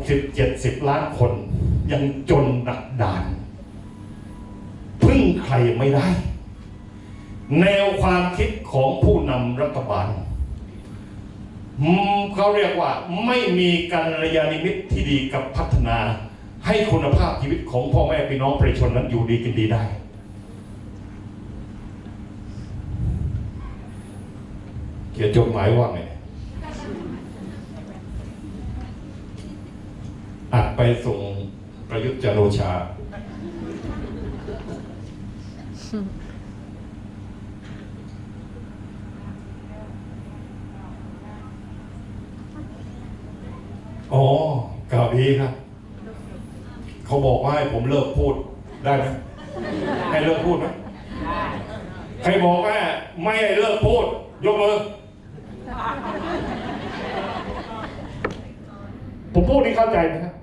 60 70 ล้านคน ยังจนหนักดาน พึ่งใครไม่ได้ แนวความคิดของผู้นำรัฐบาลเขาเรียกว่าไม่มีการระยานิมิตที่ดีกับพัฒนา ให้คุณภาพชีวิตของพ่อแม่พี่น้องประชาชนนั้นอยู่ดีกินดีได้ เขียนจดหมายว่าไงอัด ไปส่งประยุทธ์จันโอชา อ๋อกล่าวดีครับ เขาบอกว่าให้ผมเลิกพูดได้ไหมให้เลิกพูดไหมใครบอกว่าไม่ให้เลิกพูด ยกมือผมพูดนี่เข้าใจไหมครับ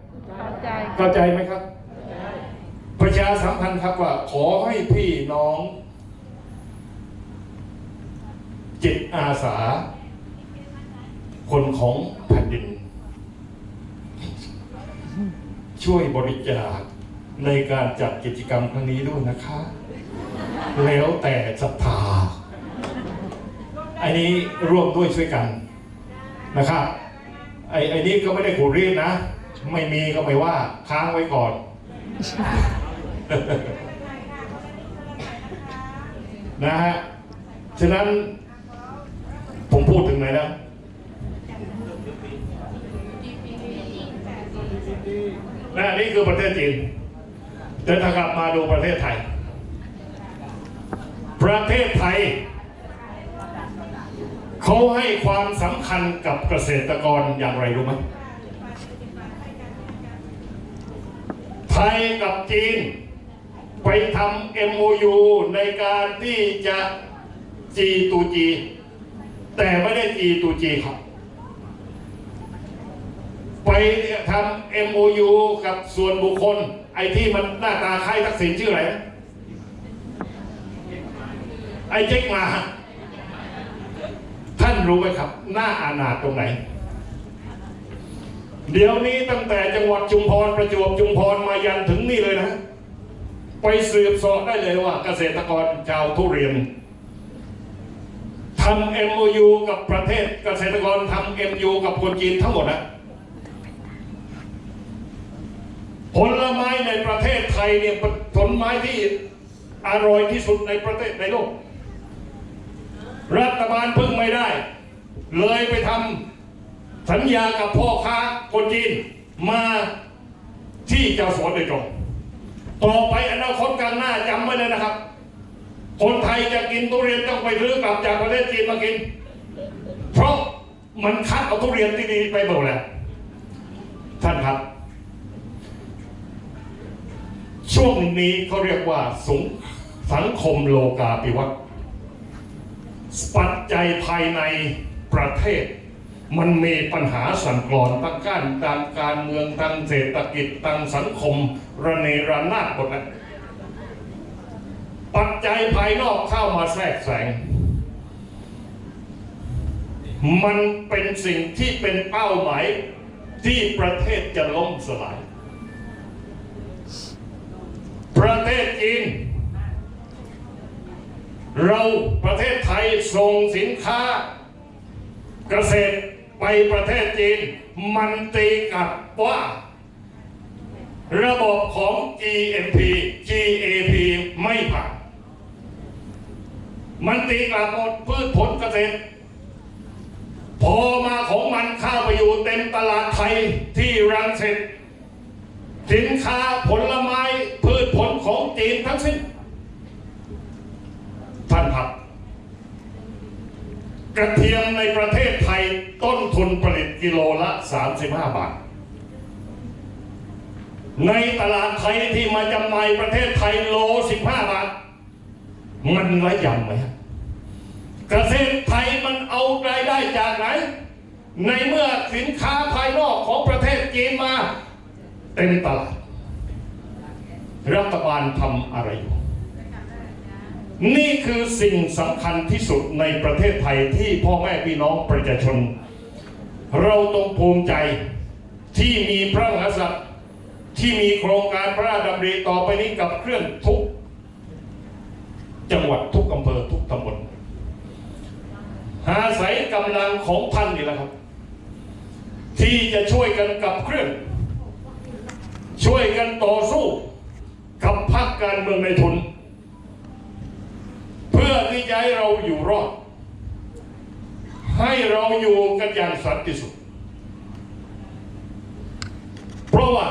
ใจเข้าใจไหมครับ ประชาสัมพันธ์ครับว่า ขอให้พี่น้อง จิตอาสา คนของแผ่นดิน ช่วยบริจาคในการจัดกิจกรรมครั้งนี้ด้วยนะคะ แล้วแต่ศรัทธา อันนี้ร่วมด้วยช่วยกันนะครับไอ้ไอ้นี่ก็ไม่ได้ขูดรีดนะ ไม่มีก็ไม่ว่า ค้างไว้ก่อน นะฮะ ฉะนั้นผมพูดถึงไหนแล้วนะนี่คือประเทศจีนแต่ถ้ากลับมาดูประเทศไทย ประเทศไทย เขาให้ความสำคัญกับเกษตรกรอย่างไรรู้ไหม ทยกับจีน ไปทำ MOU ในการที่จะ G ตู G แต่ไม่ได้ G ตู G ครับ ไปทำ MOU กับส่วนบุคคล ไอ้ที่มันหน้าตาคล้ายทักษิณชื่ออะไร ไอ้เจ๊กมา ท่านรู้ไหมครับ หน้าอาณาตรงไหน เดี๋ยวนี้ตั้งแต่จังหวัดชุมพรประจวบชุมพรมายันถึงนี่เลยนะ ไปสืบสอบได้เลยว่า เกษตรกรชาวทุเรียนทำ MOU กับประเทศเกษตรกรทำ MOU กับคนจีนทั้งหมดนะผลไม้ในประเทศไทยเนี่ยผลไม้ที่อร่อยที่สุดในประเทศในโลก รัฐบาลพึ่งไม่ได้ เลยไปทำ สัญญากับพ่อค้าคนจีนมาที่เจ้าสวนโดยตรง ต่อไปอนาคตกลางหน้าจำไว้เลยนะครับ คนไทยจะกินทุเรียนต้องไปซื้อกลับจากประเทศจีนมากิน เพราะมันคัดเอาทุเรียนที่ดีไปหมดแล้ว ท่านครับ ช่วงนี้เขาเรียกว่าสงสังคมโลกาภิวัตน์ปัจจัยภายในประเทศ มันมีปัญหาสั่นคลอนตั้งการทางการเมืองทางเศรษฐกิจทางสังคม ระเนระนาดหมดแล้วปัจจัยภายนอกเข้ามาแทรกแซงมันเป็นสิ่งที่เป็นเป้าหมายที่ประเทศจะล่มสลาย ประเทศจีนเราประเทศไทยส่งสินค้าเกษตร ไปประเทศจีน มันตีกับว่า ระบบของ GMP GAP ไม่ผ่าน มันตีกับหมดพืชผลเกษตร พอมาของมันเข้าไปอยู่เต็มตลาดไทยที่รังสิตสินค้าผลไม้พืชผลของจีนทั้งสิ้น ท่านครับ กระเทียมในประเทศไทย ต้นทุนผลิตกิโลละ 35 บาท ในตลาดไทยที่มาจำหน่ายประเทศไทยโล 15 บาท มันระยำไหมเกษตรไทยมันเอารายได้จากไหน ในเมื่อสินค้าภายนอกของประเทศจีนมาเต็มตลาด รัฐบาลทำอะไรอยู่นี่คือสิ่งสำคัญที่สุดในประเทศไทยที่พ่อแม่พี่น้องประชาชน เราต้องภูมิใจที่มีพระมหากษัตริย์ที่มีโครงการพระราชดำริต่อไปนี้กับเคลื่อนทุก จังหวัดทุกอำเภอทุกตำบลอาศัยกำลังของท่านนี่แหละครับ ที่จะช่วยกันกับเคลื่อนช่วยกันต่อสู้กับพรรคการเมืองในทุน เพื่อที่จะให้เราอยู่รอด ให้เราอยู่กันอย่างสันติสุขเพราะว่า